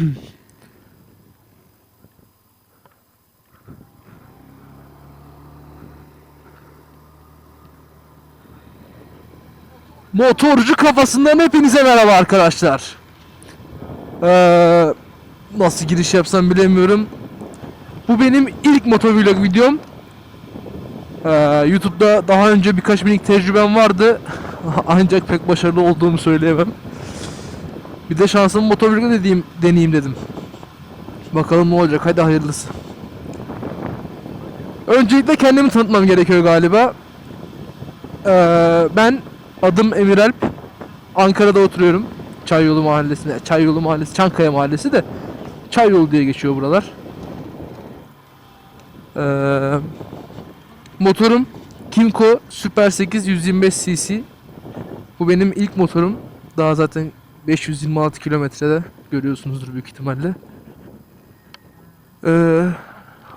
Motorcu kafasından hepinize merhaba arkadaşlar. Ee, nasıl giriş yapsam bilemiyorum. Bu benim ilk motovlog videom. Ee, YouTube'da daha önce birkaç minik tecrübem vardı. Ancak pek başarılı olduğumu söyleyemem. Bir de şansımı motovlogda dediğim deneyeyim dedim. Bakalım ne olacak. Hadi hayırlısı. Öncelikle kendimi tanıtmam gerekiyor galiba. Ee, ben adım Emir Alp. Ankara'da oturuyorum. Çayyolu mahallesinde. Çayyolu mahallesi, Çankaya mahallesi de Çayyolu diye geçiyor buralar. Ee, motorum Kimco Super 8 125 cc. Bu benim ilk motorum. Daha zaten 526 kilometrede görüyorsunuzdur büyük ihtimalle. Ee,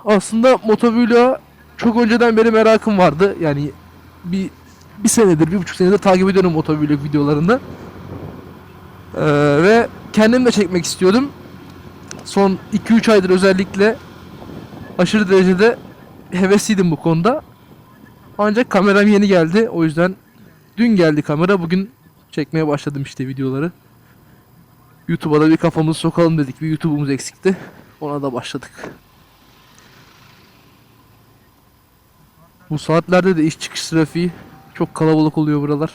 aslında motovlog'a çok önceden beri merakım vardı. Yani bir bir senedir, bir buçuk senedir takip ediyorum motovlog videolarını. Ee, ve kendim de çekmek istiyordum. Son 2-3 aydır özellikle aşırı derecede hevesliydim bu konuda. Ancak kameram yeni geldi. O yüzden dün geldi kamera. Bugün çekmeye başladım işte videoları. YouTube'a da bir kafamızı sokalım dedik. Bir YouTube'umuz eksikti. Ona da başladık. Bu saatlerde de iş çıkış trafiği çok kalabalık oluyor buralar.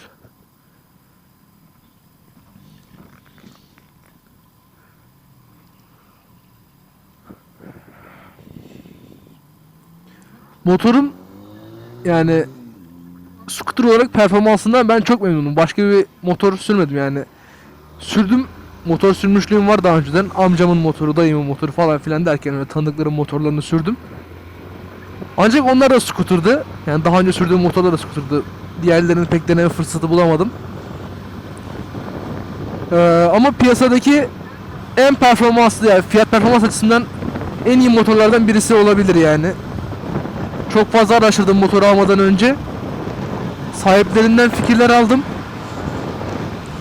Motorum yani scooter olarak performansından ben çok memnunum. Başka bir motor sürmedim yani. Sürdüm motor sürmüşlüğüm var daha önceden. Amcamın motoru, dayımın motoru falan filan derken öyle tanıdıklarım motorlarını sürdüm. Ancak onlar da scooter'dı. Yani daha önce sürdüğüm motorlar da scooter'dı. Diğerlerini pek deneme fırsatı bulamadım. Ee, ama piyasadaki en performanslı yani fiyat performans açısından en iyi motorlardan birisi olabilir yani. Çok fazla araştırdım motoru almadan önce. Sahiplerinden fikirler aldım.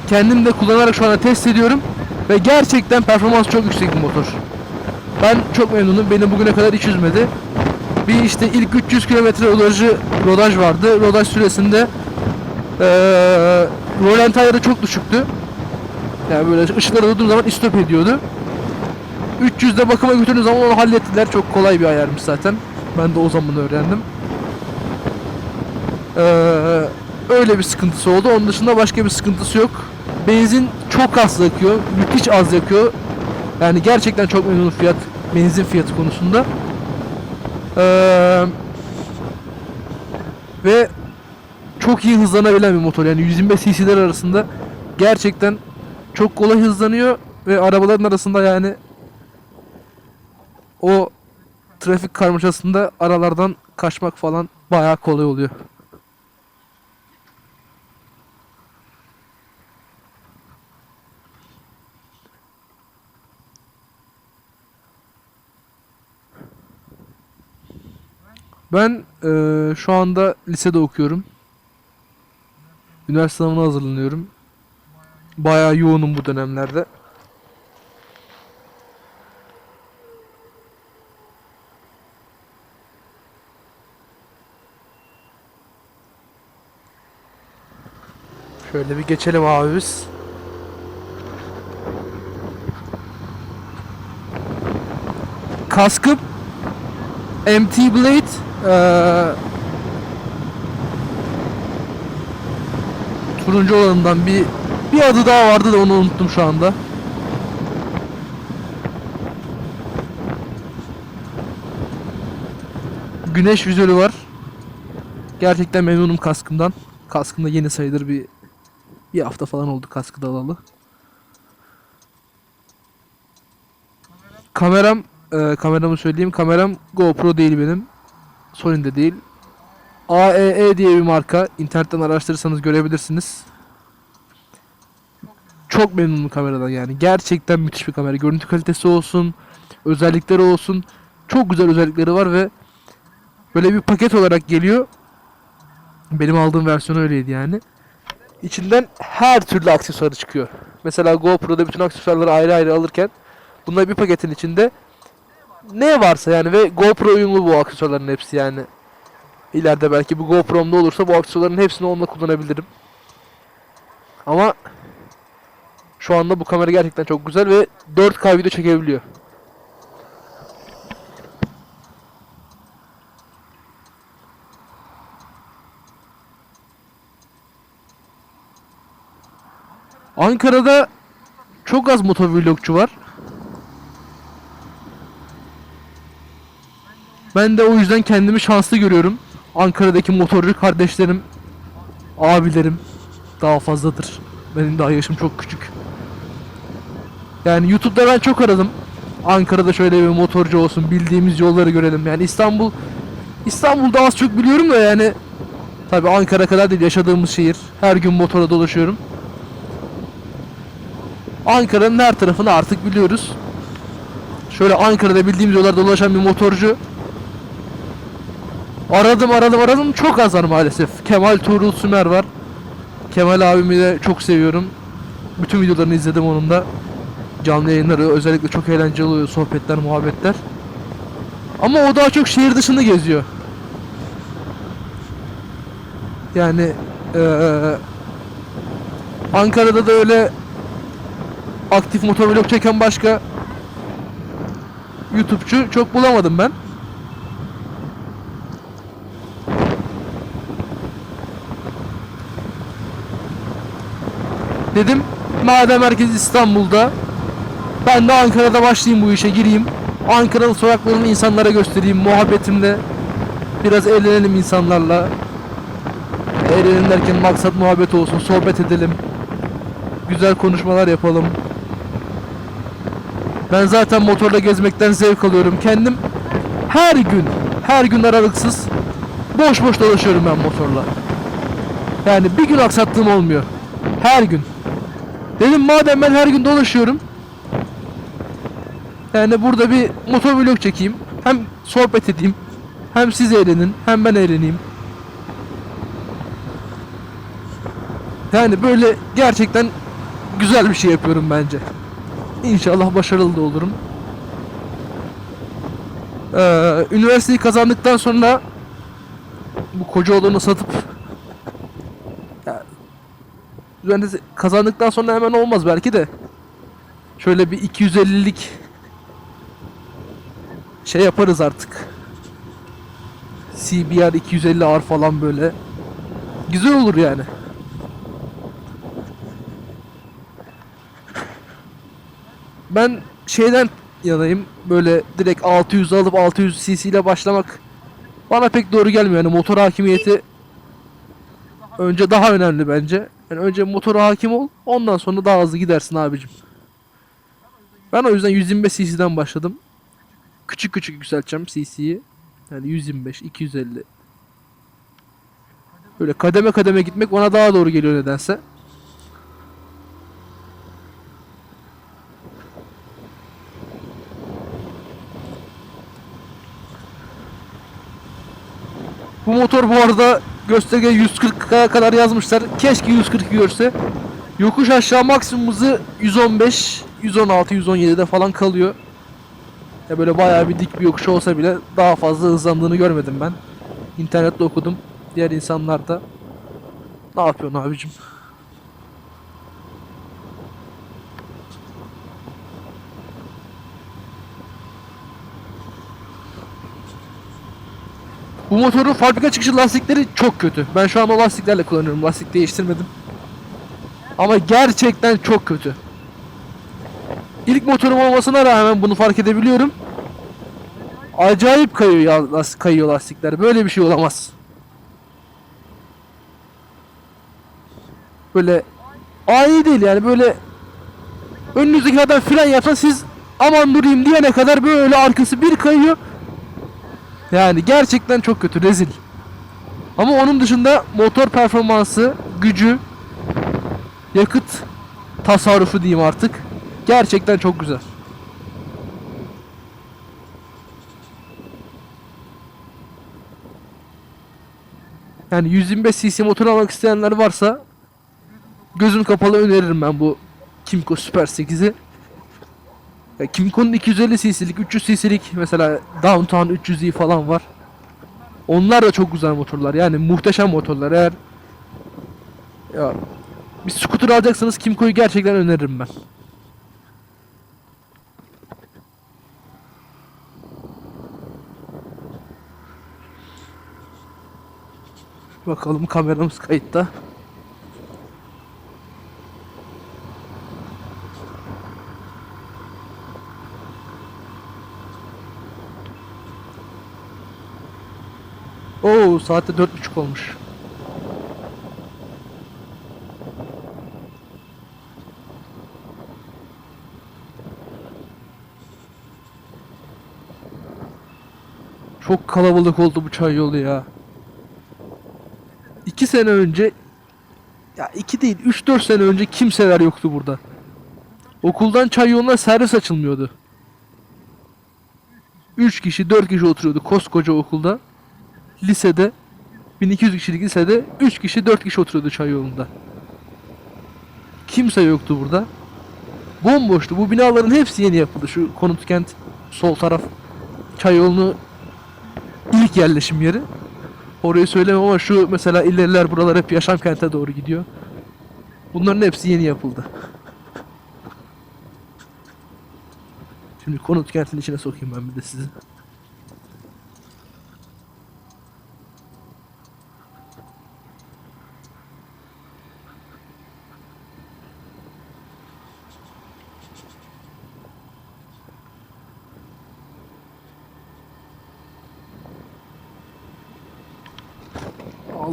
Kendim de kullanarak şu anda test ediyorum. Ve gerçekten performans çok yüksek bir motor. Ben çok memnunum. Beni bugüne kadar hiç üzmedi. Bir işte ilk 300 kilometre rodajı rodaj vardı. Rodaj süresinde eee rolant ayarı çok düşüktü. Yani böyle ışıklara durduğum zaman istop ediyordu. 300'de bakıma götürdüğüm zaman onu hallettiler. Çok kolay bir ayarmış zaten. Ben de o zaman öğrendim. Eee öyle bir sıkıntısı oldu. Onun dışında başka bir sıkıntısı yok. Benzin çok az yakıyor. Müthiş az yakıyor. Yani gerçekten çok memnunum fiyat benzin fiyatı konusunda. Eee ve çok iyi hızlanabilen bir motor. Yani 125 cc'ler arasında gerçekten çok kolay hızlanıyor ve arabaların arasında yani o trafik karmaşasında aralardan kaçmak falan bayağı kolay oluyor. Ben eee, şu anda lisede okuyorum. Üniversite sınavına hazırlanıyorum. Bayağı yoğunum bu dönemlerde. Şöyle bir geçelim abi biz. Kaskım MT Blade eee, turuncu olanından bir bir adı daha vardı da onu unuttum şu anda. Güneş vizörü var. Gerçekten memnunum kaskımdan. Kaskım da yeni sayılır bir bir hafta falan oldu kaskı da alalı. Kameram, e, kameramı söyleyeyim. Kameram GoPro değil benim. Sony'de değil. AEE diye bir marka. İnternetten araştırırsanız görebilirsiniz. Çok memnunum kameradan yani. Gerçekten müthiş bir kamera. Görüntü kalitesi olsun, özellikleri olsun. Çok güzel özellikleri var ve böyle bir paket olarak geliyor. Benim aldığım versiyon öyleydi yani. İçinden her türlü aksesuarı çıkıyor. Mesela GoPro'da bütün aksesuarları ayrı ayrı alırken Bunlar bir paketin içinde. Ne varsa yani ve GoPro uyumlu bu aksesuarların hepsi yani. İleride belki bu GoPro'mda olursa bu aksesuarların hepsini onunla kullanabilirim. Ama şu anda bu kamera gerçekten çok güzel ve 4K video çekebiliyor. Ankara'da çok az motovlogçu var. Ben de o yüzden kendimi şanslı görüyorum. Ankara'daki motorcu kardeşlerim, abilerim daha fazladır. Benim daha yaşım çok küçük. Yani YouTube'da ben çok aradım. Ankara'da şöyle bir motorcu olsun, bildiğimiz yolları görelim. Yani İstanbul İstanbul'da az çok biliyorum da yani tabii Ankara kadar değil yaşadığımız şehir. Her gün motora dolaşıyorum. Ankara'nın her tarafını artık biliyoruz. Şöyle Ankara'da bildiğimiz yollarda dolaşan bir motorcu. Aradım aradım aradım çok az var maalesef. Kemal Tuğrul Sümer var. Kemal abimi de çok seviyorum. Bütün videolarını izledim onun da. Canlı yayınları özellikle çok eğlenceli oluyor sohbetler muhabbetler. Ama o daha çok şehir dışında geziyor. Yani eee, Ankara'da da öyle aktif motovlog çeken başka YouTube'cu çok bulamadım ben. Dedim madem herkes İstanbul'da ben de Ankara'da başlayayım bu işe gireyim. Ankara'nın sokaklarını insanlara göstereyim muhabbetimle. Biraz eğlenelim insanlarla. Eğlenelim derken maksat muhabbet olsun, sohbet edelim. Güzel konuşmalar yapalım. Ben zaten motorla gezmekten zevk alıyorum. Kendim her gün, her gün aralıksız boş boş dolaşıyorum ben motorla. Yani bir gün aksattığım olmuyor. Her gün. Dedim madem ben her gün dolaşıyorum. Yani burada bir motor vlog çekeyim. Hem sohbet edeyim. Hem siz eğlenin, hem ben eğleneyim. Yani böyle gerçekten güzel bir şey yapıyorum bence. İnşallah başarılı da olurum. Ee, üniversiteyi kazandıktan sonra bu Kocaoğlu'nu satıp ya, üniversite kazandıktan sonra hemen olmaz belki de şöyle bir 250'lik şey yaparız artık. CBR 250R falan böyle. Güzel olur yani. Ben şeyden yanayım. Böyle direkt 600 alıp 600 cc ile başlamak bana pek doğru gelmiyor. Yani motor hakimiyeti önce daha önemli bence. Yani önce motora hakim ol, ondan sonra daha hızlı gidersin abicim. Ben o yüzden 125 cc'den başladım. Küçük küçük yükselteceğim cc'yi. Yani 125, 250. Böyle kademe kademe gitmek bana daha doğru geliyor nedense. Bu motor bu arada gösterge 140'a kadar yazmışlar. Keşke 140 görse. Yokuş aşağı maksimum hızı 115, 116, 117'de falan kalıyor. Ya böyle bayağı bir dik bir yokuş olsa bile daha fazla hızlandığını görmedim ben. İnternette okudum. Diğer insanlar da ne yapıyorsun abicim? Bu motorun fabrika çıkışı lastikleri çok kötü. Ben şu an o lastiklerle kullanıyorum. Lastik değiştirmedim. Ama gerçekten çok kötü. İlk motorum olmasına rağmen bunu fark edebiliyorum. Acayip kayıyor lastik, kayıyor lastikler. Böyle bir şey olamaz. Böyle ani değil yani böyle önünüzdekilerden fren yapsa siz aman durayım diyene kadar böyle arkası bir kayıyor. Yani gerçekten çok kötü, rezil. Ama onun dışında motor performansı, gücü, yakıt tasarrufu diyeyim artık. Gerçekten çok güzel. Yani 125 cc motor almak isteyenler varsa gözüm kapalı öneririm ben bu Kimco Super 8'i. Ya Kimco'nun 250 cc'lik, 300 cc'lik mesela Downtown 300i falan var. Onlar da çok güzel motorlar. Yani muhteşem motorlar. Eğer ya bir scooter alacaksanız Kimco'yu gerçekten öneririm ben. Bakalım kameramız kayıtta. Oo saatte dört buçuk olmuş. Çok kalabalık oldu bu çay yolu ya. İki sene önce ya iki değil üç dört sene önce kimseler yoktu burada. Okuldan çay yoluna servis açılmıyordu. Üç kişi dört kişi oturuyordu koskoca okulda. Lisede 1200 kişilik lisede 3 kişi 4 kişi oturuyordu çay yolunda. Kimse yoktu burada. Bomboştu. Bu binaların hepsi yeni yapıldı. Şu konut kent sol taraf çay yolunu ilk yerleşim yeri. Orayı söylemem ama şu mesela ileriler buralar hep yaşam kente doğru gidiyor. Bunların hepsi yeni yapıldı. Şimdi konut kentin içine sokayım ben bir de sizi.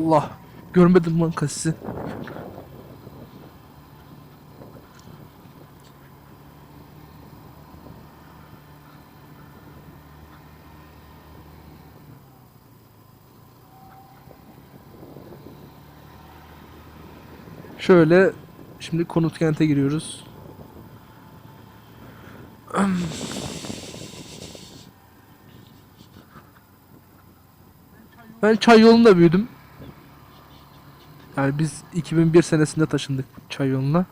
Allah. Görmedim lan kasisi. Şöyle şimdi konut kente giriyoruz. Ben çay yolunda büyüdüm. Yani biz 2001 senesinde taşındık çay yoluna.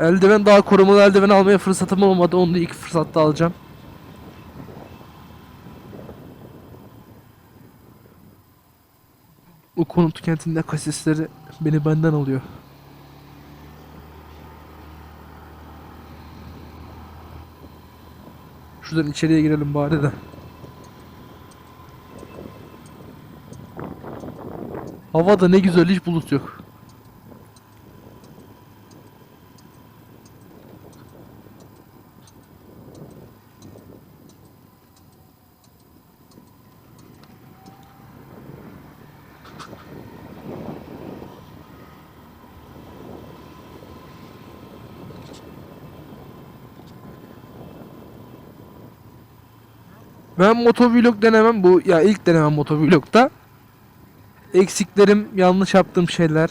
Eldiven daha korumalı eldiven almaya fırsatım olmadı. Onu da ilk fırsatta alacağım. O konut kentinde kasisleri beni benden alıyor. Şuradan içeriye girelim bari de. Hava da ne güzel hiç bulut yok. Ben motovlog denemem bu ya ilk denemem motovlogda. Eksiklerim, yanlış yaptığım şeyler,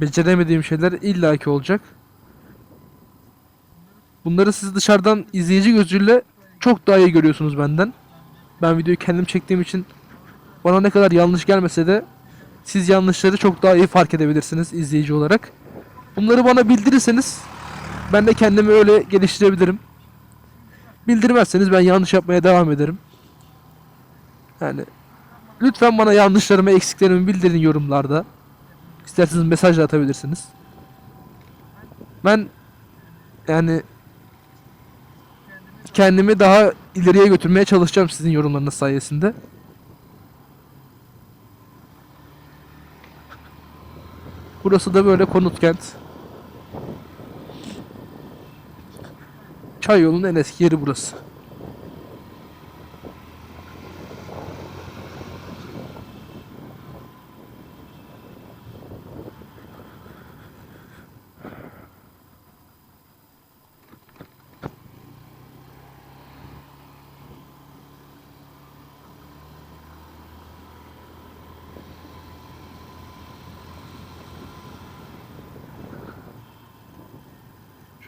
beceremediğim şeyler illaki olacak. Bunları siz dışarıdan izleyici gözüyle çok daha iyi görüyorsunuz benden. Ben videoyu kendim çektiğim için bana ne kadar yanlış gelmese de siz yanlışları çok daha iyi fark edebilirsiniz izleyici olarak. Bunları bana bildirirseniz ben de kendimi öyle geliştirebilirim. Bildirmezseniz ben yanlış yapmaya devam ederim. Yani lütfen bana yanlışlarımı, eksiklerimi bildirin yorumlarda. İsterseniz mesaj da atabilirsiniz. Ben yani kendimi daha ileriye götürmeye çalışacağım sizin yorumlarınız sayesinde. Burası da böyle konut kent. Çay yolunun en eski yeri burası.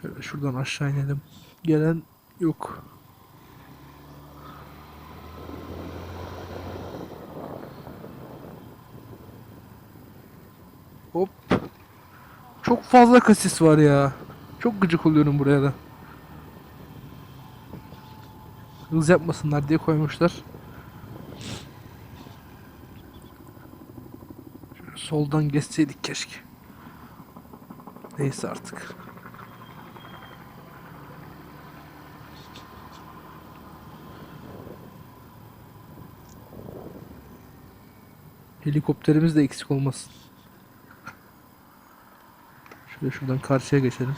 Şöyle şuradan aşağı inelim gelen yok. Hop. Çok fazla kasis var ya. Çok gıcık oluyorum buraya da. Hız yapmasınlar diye koymuşlar. Şöyle soldan geçseydik keşke. Neyse artık. Helikopterimiz de eksik olmasın. Şöyle şuradan karşıya geçelim.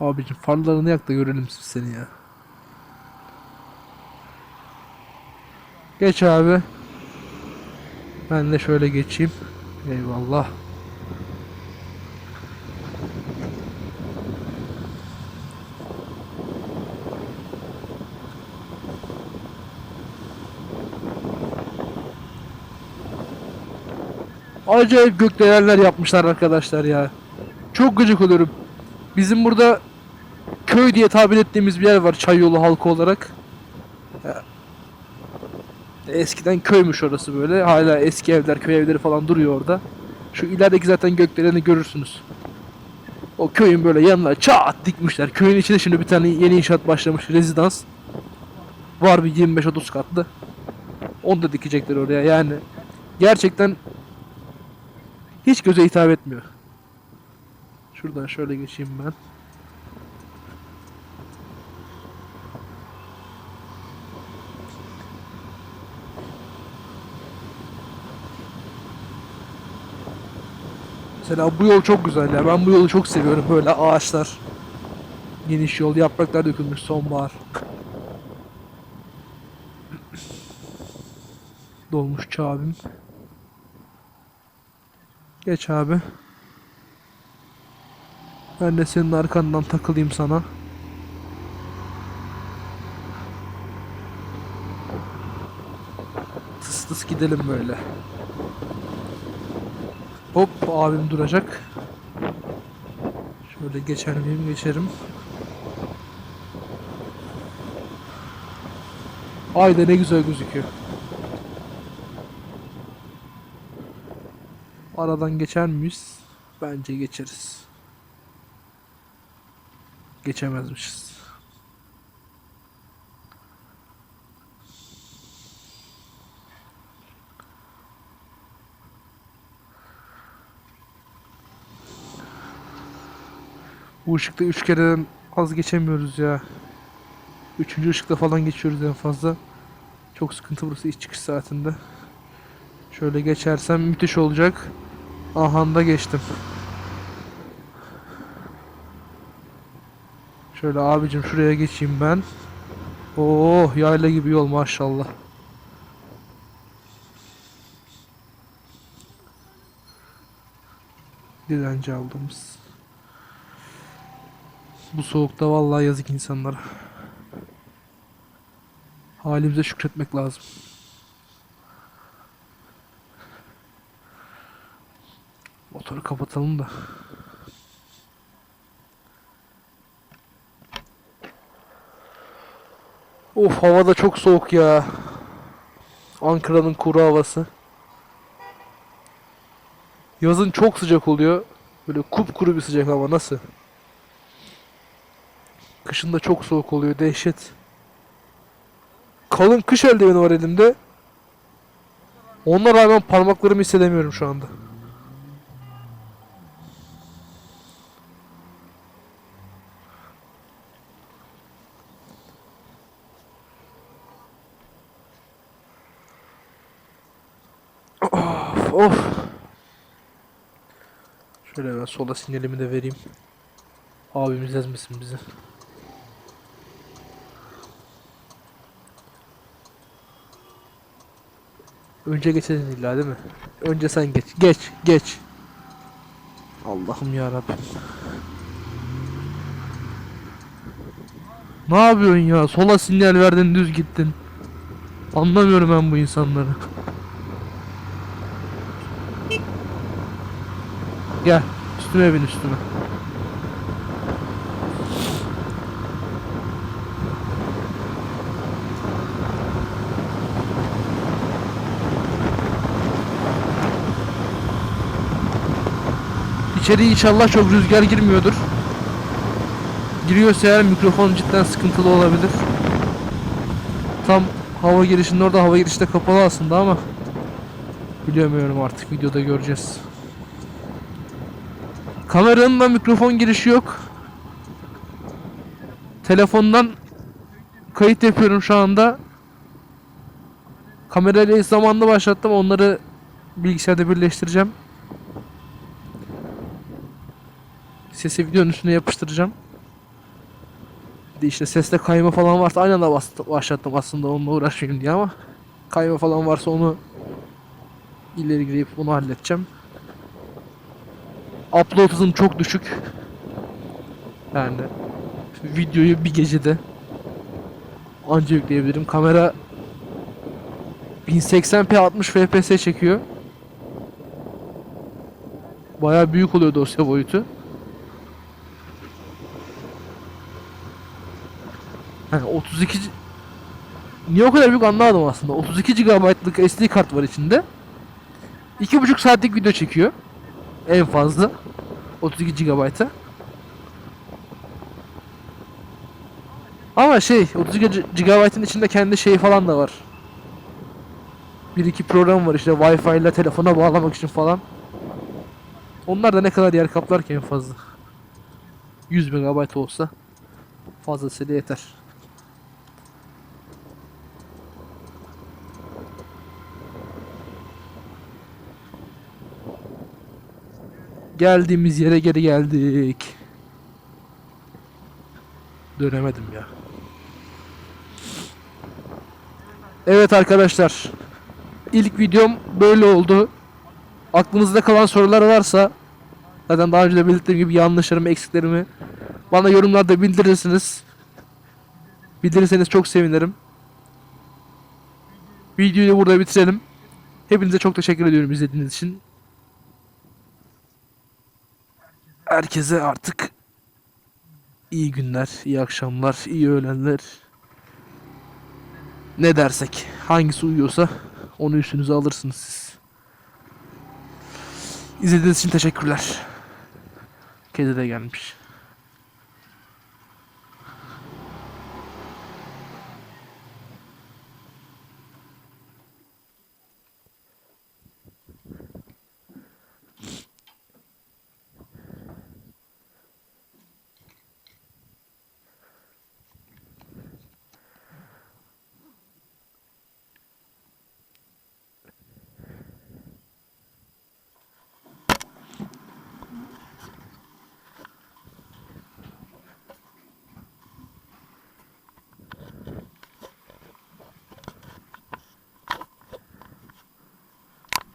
Abicim farlarını yak da görelim biz seni ya. Geç abi. Ben de şöyle geçeyim. Eyvallah. Acayip gökdelenler yapmışlar arkadaşlar ya. Çok gıcık oluyorum. Bizim burada köy diye tabir ettiğimiz bir yer var çay yolu halkı olarak. Ya, Eskiden köymüş orası böyle. Hala eski evler, köy evleri falan duruyor orada. Şu ilerideki zaten gökdeleni görürsünüz. O köyün böyle yanına çat dikmişler. Köyün içinde şimdi bir tane yeni inşaat başlamış rezidans. Var bir 25-30 katlı. Onu da dikecekler oraya yani. Gerçekten hiç göze hitap etmiyor. Şuradan şöyle geçeyim ben. Mesela bu yol çok güzel ya. Ben bu yolu çok seviyorum. Böyle ağaçlar, geniş yol, yapraklar dökülmüş sonbahar. Dolmuş abim. Geç abi. Ben de senin arkandan takılayım sana. Tıs tıs gidelim böyle. Hop abim duracak. Şöyle geçer miyim? Geçerim. Ay da ne güzel gözüküyor. Aradan geçer miyiz? Bence geçeriz. Geçemezmişiz. Bu ışıkta üç kereden az geçemiyoruz ya. Üçüncü ışıkta falan geçiyoruz en fazla. Çok sıkıntı burası iş çıkış saatinde. Şöyle geçersem müthiş olacak. Aha da geçtim. Şöyle abicim şuraya geçeyim ben. Oh yayla gibi yol maşallah. Dilenci aldığımız. Bu soğukta vallahi yazık insanlara. Halimize şükretmek lazım. Motoru kapatalım da. Of hava da çok soğuk ya. Ankara'nın kuru havası. Yazın çok sıcak oluyor. Böyle kupkuru bir sıcak hava nasıl? Kışın da çok soğuk oluyor dehşet. Kalın kış eldiveni var elimde. Ona rağmen parmaklarımı hissedemiyorum şu anda. Of of. Şöyle ben sola sinyalimi de vereyim. Abimiz ezmesin bizi. Önce geçedin illa değil mi? Önce sen geç. Geç, geç. Allah'ım ya Rabbim. Ne yapıyorsun ya? Sola sinyal verdin, düz gittin. Anlamıyorum ben bu insanları. Gel, üstüme bin üstüme. İçeri inşallah çok rüzgar girmiyordur. Giriyorsa eğer mikrofon cidden sıkıntılı olabilir. Tam hava girişinin orada hava girişi de kapalı aslında ama bilemiyorum artık videoda göreceğiz. Kameranın da mikrofon girişi yok. Telefondan kayıt yapıyorum şu anda. Kamerayla zamanlı başlattım. Onları bilgisayarda birleştireceğim. Sesi videonun üstüne yapıştıracağım. Bir de işte seste kayma falan varsa aynı anda başlattım aslında onunla uğraşmayayım diye ama kayma falan varsa onu ileri girip onu halledeceğim. Upload hızım çok düşük. Yani videoyu bir gecede anca yükleyebilirim. Kamera 1080p 60 fps çekiyor. Bayağı büyük oluyor dosya boyutu. Yani 32 G- Niye o kadar büyük anlamadım aslında. 32 GB'lık SD kart var içinde. 2,5 saatlik video çekiyor. En fazla. 32 GB'a. Ama şey 32 GB'ın içinde kendi şeyi falan da var. Bir iki program var işte Wi-Fi ile telefona bağlamak için falan. Onlar da ne kadar yer kaplar ki en fazla. 100 MB olsa fazlasıyla yeter. Geldiğimiz yere geri geldik. Dönemedim ya. Evet arkadaşlar. İlk videom böyle oldu. Aklınızda kalan sorular varsa zaten daha önce de belirttiğim gibi yanlışlarımı, eksiklerimi bana yorumlarda bildirirsiniz. Bildirirseniz çok sevinirim. Videoyu burada bitirelim. Hepinize çok teşekkür ediyorum izlediğiniz için. Herkese artık iyi günler, iyi akşamlar, iyi öğlenler. Ne dersek, hangisi uyuyorsa onu üstünüze alırsınız siz. İzlediğiniz için teşekkürler. Kedi de gelmiş.